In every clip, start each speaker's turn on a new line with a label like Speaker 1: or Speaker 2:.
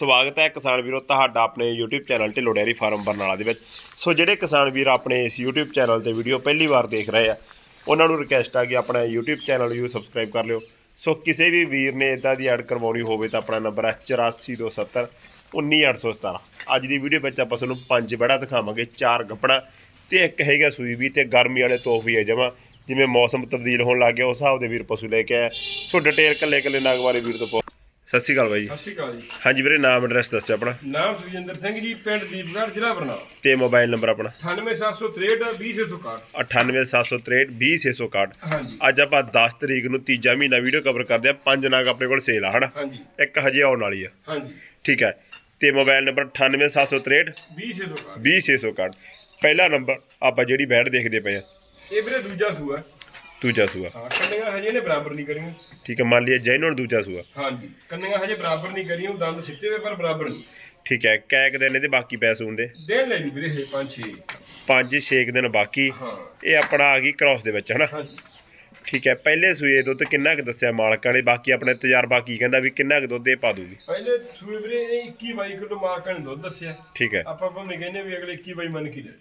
Speaker 1: ਸਵਾਗਤ ਹੈ ਕਿਸਾਨ ਵੀਰੋ ਤੁਹਾਡਾ ਆਪਣੇ YouTube channel Dhillon dairy farm Barnala ਦੇ ਵਿੱਚ। ਸੋ ਜਿਹੜੇ ਕਿਸਾਨ ਵੀਰ ਆਪਣੇ ਇਸ YouTube ਚੈਨਲ ਤੇ ਵੀਡੀਓ ਪਹਿਲੀ ਵਾਰ ਦੇਖ ਰਹੇ ਆ, ਉਹਨਾਂ ਨੂੰ ਰਿਕਵੈਸਟ ਆ ਕਿ ਆਪਣਾ YouTube ਚੈਨਲ ਨੂੰ ਸਬਸਕ੍ਰਾਈਬ ਕਰ ਲਿਓ। ਸੋ ਕਿਸੇ ਵੀ ਵੀਰ ਨੇ ਇਦਾਂ ਦੀ ਐਡ ਕਰਵਾਉਣੀ ਹੋਵੇ ਤਾਂ ਆਪਣਾ ਨੰਬਰ ਹੈ 8427 19817 ਅੱਜ ਦੀ ਵੀਡੀਓ ਵਿੱਚ ਆਪਾਂ ਤੁਹਾਨੂੰ ਪੰਜ ਬੜਾ ਦਿਖਾਵਾਂਗੇ, ਚਾਰ ਗੱਪਣਾ ਤੇ ਇੱਕ ਹੈਗਾ ਸੂਈ ਵੀ ਤੇ ਗਰਮੀ ਵਾਲੇ ਤੋਹਫ਼ੇ ਆ ਜਮਾ। ਜਿਵੇਂ ਮੌਸਮ ਤਬਦੀਲ ਹੋਣ ਲੱਗ ਗਿਆ, ਉਸ ਹਿਸਾਬ ਦੇ ਵੀਰ ਪਸ਼ੂ ਲੈ ਕੇ ਆਇਆ। ਸੋ ਡਿਟੇਲ ਕੱਲੇ ਕੱਲੇ ਨਾਗ ਬਾਰੇ ਵੀਰ ਤੋਂ ਪੁੱਛ- ਸਤਿ ਸ਼੍ਰੀ ਅਕਾਲ ਬਾਈ ਜੀ।
Speaker 2: ਸਤਿ ਸ਼੍ਰੀ ਅਕਾਲ ਜੀ।
Speaker 1: ਹਾਂਜੀ ਵੀਰੇ ਨਾਮ ਐਡਰੈਸ ਦੱਸਿਓ ਆਪਣਾ।
Speaker 2: ਨਾਮ ਸੁਖਜਿੰਦਰ ਸਿੰਘ ਜੀ ਪਿੰਡ ਦੀਪਗੜ੍ਹ ਜ਼ਿਲ੍ਹਾ ਬਰਨਾਲਾ।
Speaker 1: ਤੇ ਮੋਬਾਈਲ ਨੰਬਰ ਆਪਣਾ।
Speaker 2: 98763 20661
Speaker 1: 98763 20661
Speaker 2: ਹਾਂਜੀ।
Speaker 1: ਅੱਜ ਆਪਾਂ 10 ਤਰੀਕ ਨੂੰ ਤੀਜਾ ਮਹੀਨਾ ਵੀਡੀਓ ਕਵਰ ਕਰਦੇ ਆ ਪੰਜ ਨਾਗ ਆਪਣੇ ਕੋਲ ਸੇਲ ਆ ਹਨਾ?
Speaker 2: ਹਾਂਜੀ।
Speaker 1: ਇੱਕ ਹਜੇ ਆਉਣ ਵਾਲੀ ਆ।
Speaker 2: ਹਾਂਜੀ।
Speaker 1: ਠੀਕ ਹੈ। ਤੇ ਮੋਬਾਈਲ ਨੰਬਰ 98763
Speaker 2: 20661
Speaker 1: 20661 ਪਹਿਲਾ ਨੰਬਰ ਆਪਾਂ ਜਿਹੜੀ ਬੈਡ ਦੇਖਦੇ ਪਏ ਆ।
Speaker 2: ਇਹ ਵੀਰੇ ਦੂਜਾ ਸੂਆ।
Speaker 1: ਦੂਜਾ ਸੂਆ।
Speaker 2: ਹਾਂ ਕੰਨੀਆਂ ਹਜੇ ਨੇ ਬਰਾਬਰ ਨਹੀਂ ਕਰੀਆਂ।
Speaker 1: ਠੀਕ ਹੈ ਮੰਨ ਲਈਏ ਜੈਨੂਨ ਦੂਜਾ ਸੂਆ।
Speaker 2: ਹਾਂਜੀ ਕੰਨੀਆਂ ਹਜੇ ਬਰਾਬਰ ਨਹੀਂ ਕਰੀਆਂ ਦੰਦ ਸਿੱਟੇ ਹੋਏ ਪਰ ਬਰਾਬਰ ਨਹੀਂ।
Speaker 1: ਠੀਕ ਹੈ ਕੈਕ ਦਿਨ ਇਹਦੇ ਬਾਕੀ ਪੈਸੇ ਹੁੰਦੇ
Speaker 2: ਦੇਣ ਲੈ ਜੀ ਵੀਰੇ ਇਹ 5 6
Speaker 1: ਪੰਜ 6 ਦਿਨ ਬਾਕੀ। ਇਹ ਆਪਣਾ ਆ ਗਈ ਕ੍ਰਾਸ ਦੇ ਵਿੱਚ ਹਨਾ?
Speaker 2: ਹਾਂਜੀ।
Speaker 1: ਠੀਕ ਹੈ ਪਹਿਲੇ ਸੂਏ ਦੁੱਧ ਕਿੰਨਾ ਕੁ ਦੱਸਿਆ ਮਾਲਕਾਂ ਨੇ? ਬਾਕੀ ਆਪਣੇ ਤਜਰਬਾ ਕੀ ਕਹਿੰਦਾ ਵੀ ਕਿੰਨਾ ਕੁ ਦੁੱਧ ਇਹ ਪਾ ਦੂਗੀ?
Speaker 2: ਪਹਿਲੇ ਸੂਏ ਵੀਰੇ ਇਹ 21 22 ਕਿਲੋ ਮਾਰਕਾਂ ਨੇ ਦੁੱਧ ਦੱਸਿਆ।
Speaker 1: ਠੀਕ ਹੈ।
Speaker 2: ਆਪਾਂ ਭਾਵੇਂ ਕਹਿੰਦੇ ਵੀ ਅਗਲੇ 21 22 ਮੰਨ ਕੇ ਲੈ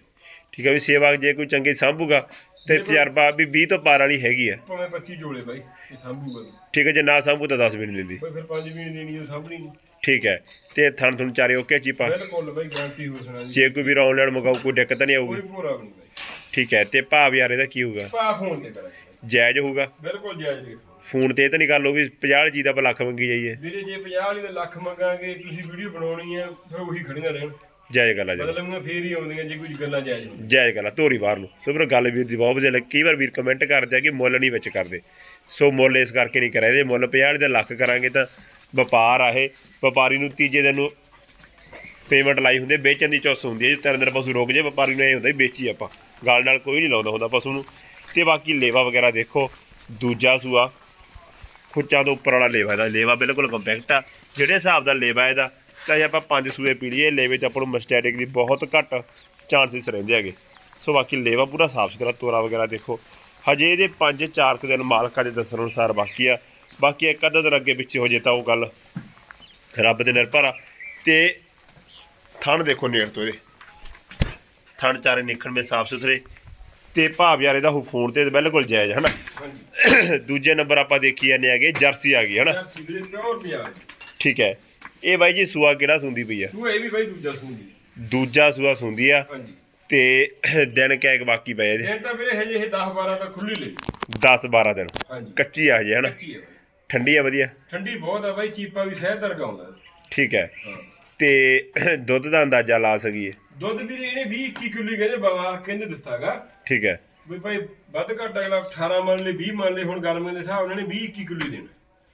Speaker 1: ਠੀਕ ਹੈ ਵੀ ਸੇਵਾ ਜੇ ਕੋਈ ਚੰਗੀ ਸਾਂਭੂਗਾ ਤੇ ਤਜਰਬਾ ਵੀ 20 ਤੋਂ ਪਾਰ ਵਾਲੀ ਹੈਗੀ ਆ।
Speaker 2: ਭਾਵੇਂ 25 ਜੋੜੇ ਬਾਈ ਇਹ ਸੰਭੂਗਾ।
Speaker 1: ਠੀਕ ਹੈ ਜੇ ਨਾ ਸਾਂਭੂ ਤਾਂ 10 ਵੀ ਨਹੀਂ ਲੈਂਦੀ
Speaker 2: ਕੋਈ ਫਿਰ 5 ਵੀ ਨਹੀਂ ਦੇਣੀ ਉਹ ਸਾਂਭਣੀ ਨਹੀਂ।
Speaker 1: ਠੀਕ ਹੈ ਤੇ ਥਣ ਥਣ ਚਾਰੇ ਓਕੇ ਚੀਪਾ
Speaker 2: ਬਿਲਕੁਲ ਬਾਈ ਗਾਰੰਟੀ ਹੋ ਸੁਣਾ ਜੀ।
Speaker 1: ਜੇ ਕੋਈ ਵੀ ਆਨਲਾਈਨ ਮੰਗਾਊ ਕੋਈ ਦਿੱਕਤ ਨਹੀਂ
Speaker 2: ਕੋਈ
Speaker 1: ਆਊਗੀ
Speaker 2: ਭੋਰਾ ਵੀ ਨਹੀਂ ਬਾਈ।
Speaker 1: ਠੀਕ ਹੈ ਤੇ ਭਾਵ ਯਾਰ ਇਹਦਾ ਕੀ ਹੋਊਗਾ?
Speaker 2: ਪਾ ਫੋਨ ਤੇ ਕਰਾਂਗੇ
Speaker 1: ਜਾਇਜ਼ ਹੋਊਗਾ?
Speaker 2: ਬਿਲਕੁਲ ਜਾਇਜ਼ ਰੇਟ
Speaker 1: ਫੋਨ ਤੇ ਇਹ ਤਾਂ ਨਹੀਂ ਗੱਲ ਵੀ 50 ਜੀ ਦਾ ਆਪਾਂ ਲੱਖ ਮੰਗੀ ਜਾਈਏ।
Speaker 2: ਵੀਰੇ ਜੇ 50 ਵਾਲੀ ਦਾ ਲੱਖ ਮੰਗਾਂਗੇ ਤੁਸੀਂ ਵੀਡੀਓ ਬਣਾਉਣੀ ਹੈ ਫਿਰ ਉਹੀ ਖੜੀਆਂ ਰਹਿਣ।
Speaker 1: ਜਾਇਜ਼ ਗੱਲ ਜੀ।
Speaker 2: ਬਦਲਣੀਆਂ ਫੇਰ ਹੀ ਆਉਂਦੀਆਂ ਜੇ ਕੁਝ ਗੱਲਾਂ ਜਾਇਜ਼ ਹੋਣ
Speaker 1: ਜਾਇਜ਼ ਗੱਲ ਤੋਰੀ ਬਾਹਰ ਨੂੰ। ਸੋ ਵੀਰ ਗੱਲ ਵੀਰ ਦੀ ਬਹੁਤ ਵਧੀਆ ਲੱਗੀ। ਕਈ ਵਾਰ ਵੀਰ ਕਮੈਂਟ ਕਰਦੇ ਆ ਕਿ ਮੁੱਲ ਨਹੀਂ ਵਿੱਚ ਕਰਦੇ। ਸੋ ਮੁੱਲ ਇਸ ਕਰਕੇ ਨਹੀਂ ਕਰਿਆ ਜੇ ਮੁੱਲ 50 ਦੇ ਲੱਖ ਕਰਾਂਗੇ ਤਾਂ ਵਪਾਰ ਆ ਇਹ। ਵਪਾਰੀ ਨੂੰ ਤੀਜੇ ਦਿਨ ਨੂੰ ਪੇਮੈਂਟ ਲਾਈ ਹੁੰਦੀ ਵੇਚਣ ਦੀ ਚੁੱਸ ਹੁੰਦੀ ਹੈ। ਜੇ ਤਿੰਨ ਦਿਨ ਪਸ਼ੂ ਰੁਕ ਜੇ ਵਪਾਰੀ ਨੂੰ ਇਹ ਹੁੰਦਾ ਵੇਚੀ ਆਪਾਂ। ਗਾਲ ਨਾਲ ਕੋਈ ਨਹੀਂ ਲਾਉਂਦਾ ਹੁੰਦਾ ਪਸ਼ੂ ਨੂੰ। ਤੇ ਬਾਕੀ ਲੇਵਾ ਵਗੈਰਾ ਦੇਖੋ ਦੂਜਾ ਸੂਆ। ਖੁੱਚਾਂ ਤੋਂ ਉੱਪਰ ਵਾਲਾ ਲੇਵਾ ਇਹਦਾ। ਲੇਵਾ ਬਿਲਕੁਲ ਕੰਪੈਕਟ ਆ ਜਿਹੜੇ ਹਿਸਾਬ ਦਾ ਲੇਵਾ ਇਹਦਾ ਚਾਹੇ ਆਪਾਂ ਪੰਜ ਸੂਏ ਪੀ ਲਈਏ ਲੇਵੇ 'ਚ ਆਪਾਂ ਨੂੰ ਮਸਟੈਟਿਕ ਦੀ ਬਹੁਤ ਘੱਟ ਚਾਂਸਸ ਰਹਿੰਦੇ ਹੈਗੇ। ਸੋ ਬਾਕੀ ਲੇਵਾ ਪੂਰਾ ਸਾਫ਼ ਸੁਥਰਾ ਤੋਰਾ ਵਗੈਰਾ ਦੇਖੋ। ਹਜੇ ਇਹਦੇ 5-4 ਕੁ ਦਿਨ ਮਾਲਕਾਂ ਦੇ ਦੱਸਣ ਅਨੁਸਾਰ ਬਾਕੀ ਆ। ਬਾਕੀ ਇੱਕ ਅੱਧਾ ਦਿਨ ਅੱਗੇ ਪਿੱਛੇ ਹੋ ਜੇ ਤਾਂ ਉਹ ਗੱਲ ਰੱਬ ਦੇ ਨਿਰਭਰ ਆ। ਤੇ ਥਣ ਦੇਖੋ ਨੇੜ ਤੋਂ ਇਹਦੇ। ਥਣ ਚਾਰੇ ਨਿਕਣ ਮੇ ਸਾਫ਼ ਸੁਥਰੇ। ਤੇ ਭਾਵ ਯਾਰ ਇਹਦਾ ਫੋਨ ਤੇ ਬਿਲਕੁਲ ਜਾਇਜ਼ ਹਨਾ?
Speaker 2: ਹਾਂਜੀ।
Speaker 1: ਦੂਜੇ ਨੰਬਰ ਆਪਾਂ ਦੇਖੀ ਜਾਂਦੇ ਹੈਗੇ ਜਰਸੀ ਆ ਗਈ
Speaker 2: ਪਿਓਰ ਪਿਆਰ
Speaker 1: ਠੀਕ ਹੈ। ਇਹ ਬਾਈ ਜੀ ਸੂਆ ਕਿਹੜਾ ਸੁੰਦੀ ਪਈ ਆ?
Speaker 2: ਤੂੰ ਇਹ ਵੀ ਬਾਈ ਦੂਜਾ ਸੁਣਦੀ
Speaker 1: ਦੂਜਾ ਸੂਆ ਸੁੰਦੀ ਆ
Speaker 2: ਹਾਂਜੀ।
Speaker 1: ਤੇ ਦਿਨ ਕੈਕ ਬਾਕੀ ਪਏ ਇਹਦੇ?
Speaker 2: ਇਹ ਤਾਂ ਵੀਰੇ ਹਜੇ ਇਹ 10 12 ਤਾਂ ਖੁੱਲੀ ਲਈ
Speaker 1: 10 12 ਦਿਨ।
Speaker 2: ਹਾਂਜੀ।
Speaker 1: ਕੱਚੀ ਆ ਹਜੇ ਹਨਾ?
Speaker 2: ਕੱਚੀ।
Speaker 1: ਠੰਡੀ ਆ ਵਧੀਆ?
Speaker 2: ਠੰਡੀ ਬਹੁਤ ਆ ਬਾਈ ਚੀਪਾ ਵੀ ਸਹਿ ਦਰਗਾ ਆਉਂਦਾ।
Speaker 1: ਠੀਕ ਹੈ। ਤੇ ਦੁੱਧ ਦਾ ਅੰਦਾਜ਼ਾ ਲਾ ਸਕੀਏ?
Speaker 2: ਦੁੱਧ ਵੀਰੇ ਇਹਨੇ 20 21 ਕਿਲੋ ਕਹਿੰਦੇ ਬਵਾਰ ਕਹਿੰਦੇ ਦਿੱਤਾਗਾ।
Speaker 1: ਠੀਕ ਹੈ।
Speaker 2: ਵੀ ਭਾਈ ਵੱਧ ਘੱਟ ਅਗਲਾ 18 ਮੰਨ ਲੈ 20 ਮੰਨ ਲੈ ਹੁਣ ਗਰਮੀਆਂ ਦੇ ਹਿਸਾਬ ਨਾਲ ਇਹਨੇ 20 21 ਕਿਲੋ ਦੇਣਾ।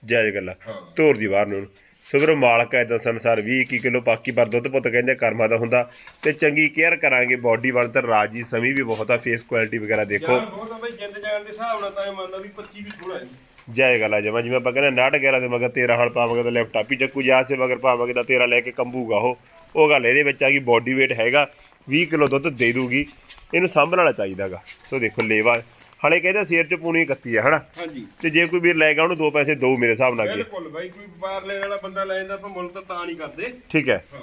Speaker 1: ਜਾਇਜ਼ ਗੱਲਾਂ ਧੋਰ ਦੀ ਬਾਹਰ ਨੂੰ। ਸੋ ਵੀਰੋ ਮਾਲਕ ਹੈ ਦੱਸਣ ਅਨੁਸਾਰ 20 21 ਕਿਲੋ ਬਾਕੀ ਪਰ ਦੁੱਧ ਪੁੱਤ ਕਹਿੰਦੇ ਕਰਮਾ ਦਾ ਹੁੰਦਾ ਤੇ ਚੰਗੀ ਕੇਅਰ ਕਰਾਂਗੇ ਬਾਡੀ ਵੱਲ ਤੇ ਰਾਜੀ ਸਮੀ ਵੀ ਬਹੁਤ ਆ ਫੇਸ ਕੁਆਲਿਟੀ ਵਗੈਰਾ ਦੇਖੋ।
Speaker 2: ਯਾਰ ਬਹੁਤ ਆ ਬਾਈ ਜਿੰਦ ਜਾਣ ਦੇ ਹਿਸਾਬ ਨਾਲ ਤਾਂ ਇਹ ਮੰਨ ਲਾ ਵੀ 25 ਵੀ ਥੋੜਾ ਹੈ
Speaker 1: ਜਾਇਜ਼ ਗੱਲ ਆ ਜਮਾ ਜਿਵੇਂ ਆਪਾਂ ਕਹਿੰਦੇ 69 11 ਦੇ ਮਗਰ 13 ਹਲ ਪਾਵਾਂਗੇ ਤਾਂ ਲੈਪਟਾਪ ਹੀ ਚੱਕੂ ਜਾ ਸੇ ਮਗਰ ਪਾਵਾਂਗੇ ਤਾਂ 13 ਲੈ ਕੇ ਕੰਬੂਗਾ ਉਹ। ਉਹ ਗੱਲ ਇਹਦੇ ਵਿੱਚ ਆ ਕਿ ਬਾਡੀ weight ਹੈਗਾ 20 ਕਿਲੋ ਦੁੱਧ ਦੇ ਦੂਗੀ ਇਹਨੂੰ ਸਾਂਭਣਾ ਚਾਹੀਦਾਗਾ। ਸੋ ਦੇਖੋ ਲੇਵਾ ਹਲੇ ਕਹਿੰਦੇ ਸਿਰ ਚ ਪੂਣੀ ਕੱਤੀ ਆ ਹਨਾ?
Speaker 2: ਹਾਂਜੀ।
Speaker 1: ਤੇ ਜੇ ਕੋਈ ਵੀਰ ਲੈ ਗਿਆ ਉਹਨੂੰ ਦੋ ਪੈਸੇ ਦੋ ਮੇਰੇ ਹਿਸਾਬ ਨਾਲ ਅੱਗੇ
Speaker 2: ਬਿਲਕੁਲ ਬਾਈ ਕੋਈ ਵਪਾਰ ਲੈਣ ਵਾਲਾ ਬੰਦਾ ਲੈ ਜਾਂਦਾ ਆਪਾਂ ਮੁੱਲ ਤਾਂ ਤਾਂ ਨਹੀਂ ਕਰਦੇ।
Speaker 1: ਠੀਕ ਹੈ।
Speaker 2: ਹਾਂ।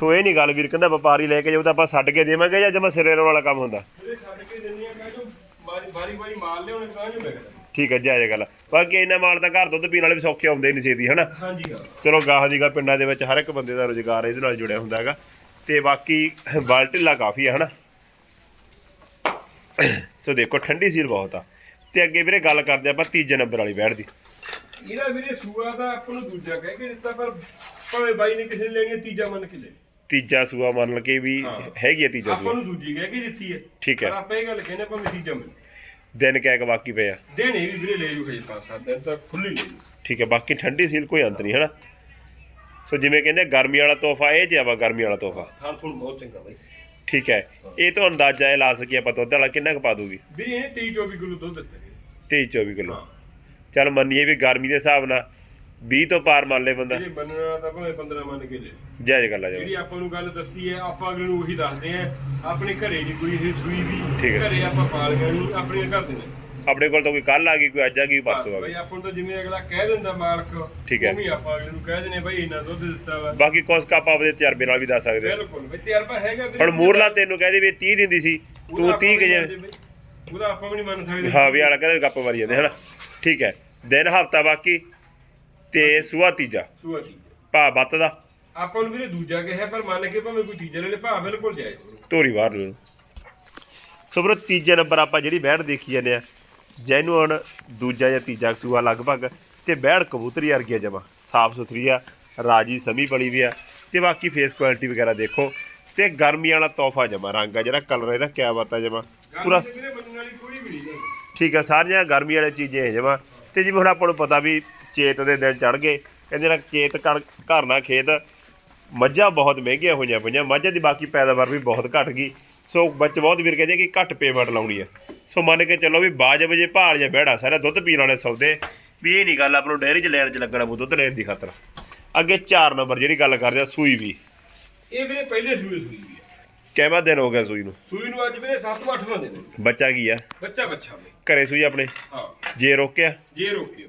Speaker 1: ਸੋ ਇਹ ਨਹੀਂ ਗੱਲ ਵੀਰ ਕਹਿੰਦਾ ਵਪਾਰੀ ਲੈ ਕੇ ਜਾਊ ਤਾਂ ਆਪਾਂ ਛੱਡ ਕੇ ਦੇਵਾਂਗੇ ਜਾਂ ਜਮਾ ਸਿਰੇ ਵਾਲਾ ਕੰਮ ਹੁੰਦਾ?
Speaker 2: ਛੱਡ ਕੇ ਦਿੰਦੇ ਆ ਕਹਿੰਦੇ ਬਾਰੀ ਬਾਰੀ ਮਾਲ ਲਿਆਉਣੇ ਤਾਂ ਜੋ ਵਿਕਦਾ
Speaker 1: ਠੀਕ ਹੈ ਜਾਇਜ਼ ਗੱਲ। ਬਾਕੀ ਇਹਨਾਂ ਮਾਲ ਤਾਂ ਘਰ ਦੁੱਧ ਪੀਣ ਵਾਲੇ ਵੀ ਸੌਖੇ ਆਉਂਦੇ ਨਹੀਂ ਛੇਤੀ ਹਨਾ?
Speaker 2: ਹਾਂਜੀ ਹਾਂ।
Speaker 1: ਚਲੋ ਗਾਹਾਂ ਦੀ ਗਾ ਪਿੰਡਾਂ ਦੇ ਵਿੱਚ ਹਰ ਇੱਕ ਬੰਦੇ ਦਾ ਰੋਜ਼ਗਾਰ ਇਹਦੇ ਨਾਲ ਜੁੜਿਆ ਹੁੰਦਾ ਹੈਗਾ। ਤੇ ਬਾਕੀ ਬਲ ਢਿੱਲਾ ਕਾਫੀ ਹੈ ਹਨਾ? ਸੋ ਦੇਖੋ ਠੰਡੀ ਸੀਲ ਬਹੁਤ ਆ। ਤੇ ਅੱਗੇ ਵੀਰੇ ਗੱਲ ਕਰਦੇ ਆਪਾਂ ਤੀਜੇ ਨੰਬਰ ਵਾਲੀ ਬੈਠ ਦੀ।
Speaker 2: ਇਹਦਾ ਵੀਰੇ ਸੂਆ ਤਾਂ ਆਪਾਂ ਨੂੰ ਦੂਜਾ ਕਹਿ ਕੇ ਦਿੱਤਾ ਪਰ ਭਾਵੇਂ ਬਾਈ ਨੇ ਕਿਸੇ ਨੇ ਲੈਣੀ ਹੈ ਤੀਜਾ ਮੰਨ ਕੇ ਲੈ
Speaker 1: ਤੀਜਾ ਸੂਆ ਮੰਨ ਕੇ ਵੀ
Speaker 2: ਹਾਂ।
Speaker 1: ਹੈਗੀ ਆ ਤੀਜਾ
Speaker 2: ਆਪਾਂ
Speaker 1: ਸੂਆ।
Speaker 2: ਨੂੰ ਦੂਜੀ ਕਹਿ ਕੇ ਦਿੱਤੀ ਹੈ
Speaker 1: ਠੀਕ ਹੈ।
Speaker 2: ਪਰ ਆਪਾਂ ਇਹ ਗੱਲ ਕਹਿੰਦੇ ਭਾਵੇਂ ਤੀਜਾ ਮਿਲ
Speaker 1: ਦਿਨ ਕਹਿ ਬਾਕੀ ਪਏ ਆ।
Speaker 2: ਦੇਣੇ ਵੀ ਵੀਰੇ ਲੈ ਜੂ ਖੇ ਪਾਸ ਸੱਤ ਦਿਨ ਤਾਂ ਖੁੱਲੀ ਲੈ ਜੂ
Speaker 1: ਠੀਕ ਹੈ ਬਾਕੀ ਠੰਡੀ ਸੀਲ ਕੋਈ ਅੰਤ ਨਹੀਂ ਹਨਾ? ਸੋ ਜਿਵੇਂ ਕਹਿੰਦੇ ਗਰਮੀ ਵਾਲਾ ਤੋਹਫਾ ਇਹ ਜਿਹਾ ਵਾ ਗਰਮੀ ਵਾਲਾ ਤੋਹਫਾ।
Speaker 2: ਬਹੁਤ ਚੰਗਾ ਬਾਈ।
Speaker 1: ਠੀਕ ਹੈ। ਇਹ ਤੋਂ ਅੰਦਾਜ਼ਾ ਇਹ ਲਾ ਸਕੀਏ ਆਪਾਂ ਦੁੱਧ ਵਾਲਾ ਕਿੰਨਾ ਕੁ ਪਾ ਦੂਗੀ?
Speaker 2: ਵੀਰੇ ਇਹਨੇ 23 24 ਕਿਲੋ ਦੁੱਧ ਦਿੱਤਾ ਜੀ।
Speaker 1: 23 24 ਕਿਲੋ। ਚੱਲ ਮੰਨੀਏ ਵੀ ਗਰਮੀ ਦੇ ਹਿਸਾਬ ਨਾਲ 20 ਤੋਂ ਪਾਰ ਮੰਨ ਲੇ ਬੰਦਾ।
Speaker 2: ਜਿਹੜੇ ਬੰਨਣਾ ਤਾਂ ਭਾਵੇਂ 15 ਮੰਨ ਕੇ ਲੈ
Speaker 1: ਜਾਇਜ਼ ਗੱਲ ਆ ਜੀ।
Speaker 2: ਜਿਹੜੀ ਆਪਾਂ ਨੂੰ ਗੱਲ ਦੱਸੀ ਹੈ ਆਪਾਂ ਅਗਲੇ ਨੂੰ ਉਹੀ ਦੱਸਦੇ ਆ ਆਪਣੇ ਘਰੇ ਨਹੀਂ ਕੋਈ ਇਹ ਸੂਈ ਵੀ
Speaker 1: ਠੀਕ ਹੈ।
Speaker 2: ਘਰੇ ਆਪਾਂ ਨਹੀਂ ਘਰ ਦੀਆਂ
Speaker 1: ਆਪਣੇ ਕੋਲ ਤਾਂ ਕੋਈ ਕੱਲ ਆ ਗਈ ਕੋਈ ਅੱਜ ਆ ਗਈ
Speaker 2: ਬਸ
Speaker 1: ਪਰਸੋਂ ਆ
Speaker 2: ਬਈ
Speaker 1: ਗਈ
Speaker 2: ਆਪਾਂ ਨੂੰ ਤਾਂ ਜਿਵੇਂ ਅਗਲਾ ਕਹਿ ਦਿੰਦਾ ਮਾਲਕ
Speaker 1: ਠੀਕ ਹੈ।
Speaker 2: ਉਵੇਂ ਆਪਾਂ ਅਗਲੇ ਨੂੰ ਕਹਿ ਦਿੰਦੇ ਬਈ ਇੰਨਾ ਦੁੱਧ ਦਿੱਤਾ ਵਾ।
Speaker 1: ਬਾਕੀ ਕੁਛ ਕੱਪ ਆਪਦੇ ਤਜਰਬੇ ਨਾਲ ਵੀ ਦੱਸ ਸਕਦੇ ਹੋ।
Speaker 2: ਬਿਲਕੁਲ ਬਈ ਤਜਰਬਾ ਹੈਗਾ ਵੀਰੇ।
Speaker 1: ਹੁਣ ਮੂਰਲਾ ਤੈਨੂੰ ਕਹਦੇ ਵੀ 30 ਦਿੰਦੀ ਸੀ ਤੂੰ
Speaker 2: ਆਪਾਂ
Speaker 1: 30 ਕਿ
Speaker 2: ਵੀ
Speaker 1: ਜੇ
Speaker 2: ਮੰਨਦੇ ਬਈ। ਉਹਦਾ ਆਪਾਂ ਵੀ ਨਹੀਂ ਮੰਨ ਸਕਦੇ।
Speaker 1: ਹਾਂ ਵੀ ਆਲਾ ਕਹਿੰਦੇ ਗੱਪ ਮਾਰੀ ਜਾਂਦੇ ਹਨਾ? ਠੀਕ ਹੈ। ਦਿਨ ਹਫਤਾ ਬਾਕੀ ਤੇ ਸੁਆ ਤੀਜਾ।
Speaker 2: ਸੂਆ ਦੀ
Speaker 1: ਭਾ ਬੱਤ ਦਾ।
Speaker 2: ਆਪਾਂ ਨੂੰ ਵੀਰੇ ਦੂਜਾ ਕਿਹਾ ਪਰ ਮੰਨ ਕੇ ਭਾਵੇਂ ਕੋਈ ਤੀਜਾ ਲੈ ਲੈ ਭਾ ਬਿਲਕੁਲ ਜਾਇਜ਼
Speaker 1: ਧੋਰੀ ਬਾਹਰ ਨੂੰ ਸੋ ਬਰੋ ਤੀਜੇ ਨੰਬਰ ਆਪਾਂ ਜਿਹੜੀ ਬੈੜ ਦੇਖੀ ਜਾਂਦੇ ਆ ਜੈਨੂਅਨ ਦੂਜਾ ਜਾਂ ਤੀਜਾ ਸੂਆ ਲਗਭਗ ਤੇ ਬੈੜ ਕਬੂਤਰੀ ਵਰਗੀ ਆ ਜਮਾ ਸਾਫ਼ ਸੁਥਰੀ ਆ ਰਾਜੀ ਸਮੀ ਬਣੀ ਵੀ ਆ ਤੇ ਬਾਕੀ ਫੇਸ ਕੁਆਲਿਟੀ ਵਗੈਰਾ ਦੇਖੋ ਤੇ ਗਰਮੀ ਵਾਲਾ ਤੋਹਫਾ ਜਮਾ ਰੰਗ ਆ ਜਿਹੜਾ ਕਲਰ ਇਹਦਾ ਕਿਆ ਬਾਤ ਆ ਜਮਾ। ਪੂਰਾ ਠੀਕ ਆ ਸਾਰੀਆਂ ਗਰਮੀ ਵਾਲੇ ਚੀਜ਼ਾਂ ਜਮਾ। ਤੇ ਜਿਵੇਂ ਹੁਣ ਆਪਾਂ ਨੂੰ ਪਤਾ ਵੀ ਚੇਤ ਦੇ ਦਿਨ ਚੜ ਗਏ ਕਹਿੰਦੇ ਨਾ ਚੇਤ ਘਰ ਨਾ ਖੇਤ। ਮੱਝਾਂ ਬਹੁਤ ਮਹਿੰਗੀਆਂ ਹੋਈਆਂ ਪਈਆਂ ਮੱਝਾਂ ਦੀ ਬਾਕੀ ਪੈਦਾਵਾਰ ਵੀ ਬਹੁਤ ਘਟ ਗਈ। ਸੋ ਬੱਚ ਬਹੁਤ ਵੀਰ ਕਹਿੰਦੇ ਕਿ ਘੱਟ ਪੇਮੈਂਟ ਲਾਉਣੀ ਆ। ਸੋ ਮੰਨ ਕੇ ਚੱਲੋ ਵੀ ਬਾਜਬ ਜੇ ਭਾਲ ਜਾਂ ਬਹਿੜਾ ਸਾਰਾ ਦੁੱਧ ਪੀਣ ਵਾਲੇ ਸੌਦੇ ਵੀ ਇਹ ਨਹੀਂ ਗੱਲ ਆਪਾਂ ਨੂੰ ਡੇਅਰੀ 'ਚ ਲੈਣ 'ਚ ਲੱਗਣਾ ਪਊ ਦੁੱਧ ਲੈਣ ਦੀ ਖਾਤਰ। ਅੱਗੇ 4 ਨੰਬਰ ਜਿਹੜੀ ਗੱਲ ਕਰਦੇ ਆ ਸੂਈ ਵੀ।
Speaker 2: ਇਹ ਵੀਰੇ ਪਹਿਲੇ ਸੂਏ ਸੂਈ ਵੀ
Speaker 1: ਕਿੰਨਾ ਦਿਨ ਹੋ ਗਿਆ ਸੂਈ ਨੂੰ?
Speaker 2: ਸੂਈ ਨੂੰ ਅੱਜ ਵੀਰੇ 7 8ਵਾਂ ਦਿਨ।
Speaker 1: ਬੱਚਾ ਕੀ ਆ?
Speaker 2: ਬੱਚਾ ਬੱਚਾ
Speaker 1: ਘਰੇ ਸੂਈ ਆਪਣੇ?
Speaker 2: ਹਾਂ।
Speaker 1: ਜੇ ਰੋਕਿਆ?
Speaker 2: ਜੇ ਰੋਕੇ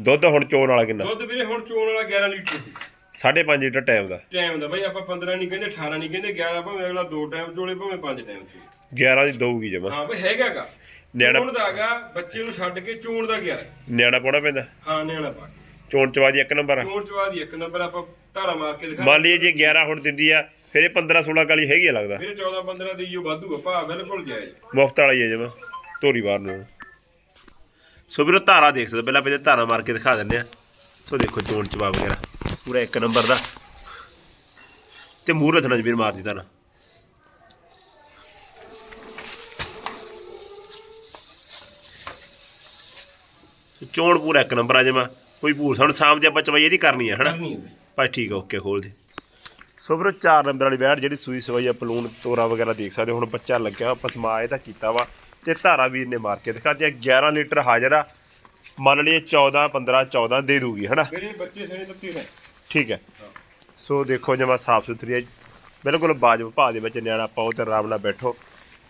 Speaker 1: ਦੁੱਧ ਹੁਣ ਚੋਣ ਵਾਲਾ ਕਿੰਨਾ?
Speaker 2: ਦੁੱਧ ਵੀਰੇ ਹੁਣ ਚੋਣ ਵਾਲਾ 11 ਲੀਟਰ ਸੀ।
Speaker 1: 5.5 ਲੀਟਰ ਟਾਈਮ ਦਾ।
Speaker 2: ਟਾਈਮ ਦਾ ਬਈ ਆਪਾਂ 15 ਨਹੀਂ ਕਹਿੰਦੇ 18 ਨਹੀਂ ਕਹਿੰਦੇ 11 ਭਾਵੇਂ ਅਗਲਾ ਦੋ ਟਾਈਮ ਚੋਲੇ ਭਾਵੇਂ ਪੰਜ ਟਾਈਮ ਚੋਲੇ।
Speaker 1: 11 ਦੀ ਦਊਗੀ ਜਮਾ।
Speaker 2: ਹਾਂ ਬਈ ਹੈਗਾਗਾ
Speaker 1: ਨਿਆਣਾ-
Speaker 2: ਚੋਣ ਦਾ ਹੈਗਾ ਬੱਚੇ ਨੂੰ ਛੱਡ ਕੇ ਚੋਣ ਦਾ 11
Speaker 1: ਨਿਆਣਾ ਪਾਉਣਾ ਪੈਂਦਾ।
Speaker 2: ਹਾਂ ਨਿਆਣਾ ਪਾ।
Speaker 1: ਚੋਣ ਚਵਾ ਦੀ ਇੱਕ ਨੰਬਰ ਆ।
Speaker 2: ਚੋਣ ਚਵਾ ਦੀ ਇੱਕ ਨੰਬਰ ਆਪਾਂ ਧਾਰਾ ਮਾਰ ਕੇ ਦਿਖਾ
Speaker 1: ਮੰਨ ਲਈਏ ਜੇ 11 ਹੁਣ ਦਿੰਦੀ ਆ ਫਿਰ ਇਹ 15 16 ਕਾਲੀ ਹੈਗੀ ਆ ਲੱਗਦਾ।
Speaker 2: ਵੀਰੇ 14 15 ਦੀ ਜੋ ਵਾਧੂ ਆ ਭਾ ਬਿਲਕੁਲ ਜਾਇਜ਼
Speaker 1: ਮੁਫਤ ਵਾਲਾ ਹੈ ਜਮਾ। ਧੋਰੀ ਬਾਹਰ ਨੂੰ। ਸੋ ਵੀਰੋ ਧਾਰਾ ਦੇਖ ਸਕਦੇ ਪਹਿਲਾਂ ਪਹਿਲੇ ਧਾਰਾ ਮਾਰ ਕੇ ਦਿਖਾ ਦਿੰਦੇ ਆ। ਸੋ ਦੇਖੋ ਚੋਣ ਚਵਾ ਵਗੈਰਾ। ਪੂਰਾ ਇੱਕ ਨੰਬਰ ਦਾ। ਤੇ ਮੂੰਹ ਰੱਖਣਾ ਜਬੀਰ ਮਾਰਦੀ ਧਾਰਾ ਸੋ ਚੋਣ ਪੂਰਾ ਇੱਕ ਨੰਬਰ ਆ ਜਮਾ ਕੋਈ ਭੂਰ ਸਾਨੂੰ ਸ਼ਾਮ ਦੇ ਆਪਾਂ ਚਵਾਈ ਇਹਦੀ ਕਰਨੀ ਆ ਹਨਾ?
Speaker 2: ਹੈ।
Speaker 1: ਭਾਈ ਠੀਕ ਆ ਓਕੇ ਖੋਲ ਦੇ। ਸੋ ਵੀਰੋ 4 ਨੰਬਰ ਵਾਲੀ ਬੈਟ ਜਿਹੜੀ ਸੂਈ ਸਵਾਈ ਆ ਪਲੂਣ ਤੋਰਾ ਵਗੈਰਾ ਦੇਖ ਸਕਦੇ ਹੋ। ਹੁਣ ਬੱਚਾ ਲੱਗਿਆ ਪਸਮਾ ਇਹਦਾ ਕੀਤਾ ਵਾ। ਤੇ ਧਾਰਾ ਵੀਰ ਨੇ ਮਾਰ ਕੇ ਦਿਖਾ ਦਿਆ 11 ਲੀਟਰ ਹਾਜ਼ਰ ਆ। ਮੰਨ ਲਈਏ 14 15 14 ਦੇ ਦੂਗੀ ਹਨਾ?
Speaker 2: ਮੇਰੇ ਬੱਚੇ ਸਣੇ ਤੱਤੀ ਨੇ।
Speaker 1: ਠੀਕ ਹੈ। ਸੋ ਦੇਖੋ ਜਮਾ ਸਾਫ਼ ਸੁਥਰੀ ਹੈ ਬਿਲਕੁਲ ਬਾਜਬ ਭਾਅ ਦੇ ਵਿੱਚ ਨਿਆਣਾ ਪਾਓ ਤੇ ਆਰਾਮ ਨਾਲ ਬੈਠੋ।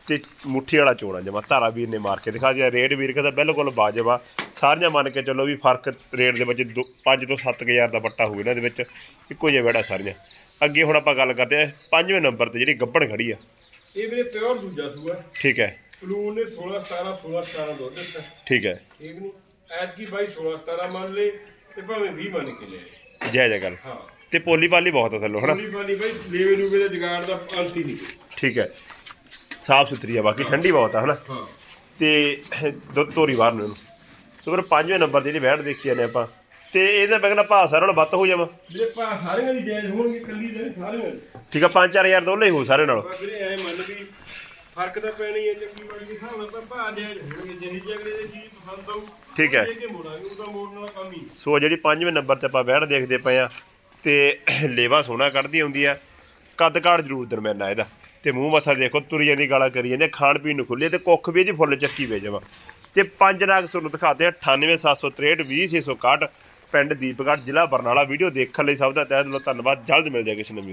Speaker 1: ਤੇ ਮੁੱਠੀ ਵਾਲਾ ਚੋਣਾ ਜਮਾ ਧਾਰਾ ਵੀਰ ਨੇ ਮਾਰ ਕੇ ਦਿਖਾ ਦਿਆ ਰੇਟ ਵੀਰ ਕਹਿੰਦਾ ਬਿਲਕੁਲ ਬਾਜਬ ਆ ਸਾਰੀਆਂ ਮੰਨ ਕੇ ਚੱਲੋ ਵੀ ਫ਼ਰਕ ਰੇਟ ਦੇ ਵਿੱਚ 5 ਤੋਂ 7000 ਦਾ ਵੱਟਾ ਹੋਊ ਇਹਨਾਂ ਦੇ ਵਿੱਚ। ਇੱਕੋ ਜਿਹਾ ਬੈੜਾ ਸਾਰੀਆਂ। ਅੱਗੇ ਹੁਣ ਆਪਾਂ ਗੱਲ ਕਰਦੇ ਆ ਪੰਜਵੇਂ ਨੰਬਰ ਤੇ ਜਿਹੜੀ ਗੱਬੜ ਖੜੀ ਆ।
Speaker 2: ਇਹ ਵੀਰੇ ਪਿਓਰ ਦੂਜਾ ਸੂਆ
Speaker 1: ਠੀਕ ਹੈ।
Speaker 2: ਪਲੂਨ ਨੇ 16 17 16 17 ਦੁੱਧ ਦਿੱਤਾ।
Speaker 1: ਠੀਕ ਹੈ।
Speaker 2: ਠੀਕ ਨਹੀਂ ਐਤਕੀ ਬਾਈ 16 17 ਮੰਨ ਲੈ ਤੇ ਭਾਵੇਂ 20 ਮੰਨ ਕੇ ਲੈ
Speaker 1: ਜੈ ਜੈ ਗੱਲ
Speaker 2: ਹਾਂ।
Speaker 1: ਤੇ ਪੋਲੀ ਪਾਲੀ ਬਹੁਤ ਆ ਥੱਲੋਂ ਹਨਾ?
Speaker 2: ਪੋਲੀ ਪਾਲੀ ਬਾਈ ਲੇਵੇ ਲੂਵੇ ਦਾ ਜਗਾੜ ਦਾ ਅੰਤ ਹੀ ਨਹੀਂ।
Speaker 1: ਠੀਕ ਹੈ। ਸਾਫ਼ ਸੁਥਰੀ ਆ ਬਾਕੀ ਠੰਡੀ ਬਹੁਤ ਆ ਹਨਾ?
Speaker 2: ਹਾਂ।
Speaker 1: ਤੇ ਦੁੱਧ ਤੋਰੀ ਬਾਹਰ ਨੂੰ। ਸੋ ਫਿਰ ਪੰਜਵੇਂ ਨੰਬਰ ਜਿਹੜੀ ਵੈਟ ਦੇਖੀ ਜਾਂਦੇ ਆਪਾਂ ਤੇ ਇਹਦਾ ਮੈਂ ਕਹਿੰਦਾ ਭਾਅ ਸਾਰਿਆਂ ਨਾਲ ਵੱਧ ਹੋ ਜਾਵਾਂ।
Speaker 2: ਵੀਰੇ ਭਾ ਸਾਰਿਆਂ ਦੀ ਜਾਇਜ਼ ਹੋਣਗੇ ਕੱਲੀ ਦੇ ਨੀ, ਸਾਰਿਆਂ ਦੀ।
Speaker 1: ਠੀਕ ਆ 5-4000 ਦੋਲੇ ਹੀ ਹੋ ਸਾਰੇ ਨਾਲ।
Speaker 2: ਵੀਰੇ ਐ ਮੰਨ ਵੀ ਫ਼ਰਕ ਤਾਂ ਪੈਣਾ ਹੀ ਚੰਗੀ ਵਾਲੀ ਦੇ ਹਿਸਾਬ ਨਾਲ ਭਾ ਜਾਇਜ਼ ਹੋਣਗੇ ਜਿਹੀ ਜਗਲੇ ਦੀ ਚੀਜ਼ ਪਸੰਦ ਆਊ
Speaker 1: ਠੀਕ ਹੈ।
Speaker 2: ਇਹ ਕਿ ਮੋੜਾਂਗੇ ਉਹਦਾ ਮੋੜਨ ਵਾਲਾ ਕੰਮ ਹੀ।
Speaker 1: ਸੋ ਜਿਹੜੀ ਪੰਜਵੇਂ ਨੰਬਰ ਤੇ ਆਪਾਂ ਵੈਟ ਦੇਖਦੇ ਪਏ ਆ ਤੇ ਲੇਵਾ ਸੋਹਣਾ ਕੱਢਦੀ ਹੁੰਦੀ ਆ ਕੱਦ ਕਾੜ ਜ਼ਰੂਰ ਦਰਮਿਆਨਾ ਇਹਦਾ। ਤੇ ਮੂੰਹ ਮੱਥਾ ਦੇਖੋ ਤੁਰੀ ਜਾਂਦੀ ਗਾਲਾਂ ਕਰੀ ਜਾਂਦੇ ਖਾਣ ਪੀਣ ਨੂੰ ਖੁੱਲੇ ਤੇ ਕੁੱਖ ਵੀ ਇਹਦੀ ਫੁੱਲ ਚੱਕੀ ਵੇ ਜਾਵਾ। ਤੇ ਪੰਜ ਨਾਗ ਤੁਹਾਨੂੰ ਦਿਖਾਤੇ ਆ 98763 20661 ਪਿੰਡ ਦੀਪਗੜ੍ਹ ਜ਼ਿਲ੍ਹਾ ਬਰਨਾਲਾ। ਵੀਡੀਓ ਦੇਖਣ ਲਈ ਸਭ ਦਾ ਤਹਿ ਦਿਲੋਂ ਧੰਨਵਾਦ। ਜਲਦ ਮਿਲ ਜਾਏ ਕਿਸੇ ਨਵੀਂ